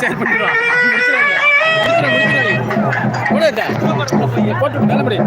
சரி பண்ணிடுவா போட்டு நல்ல முடி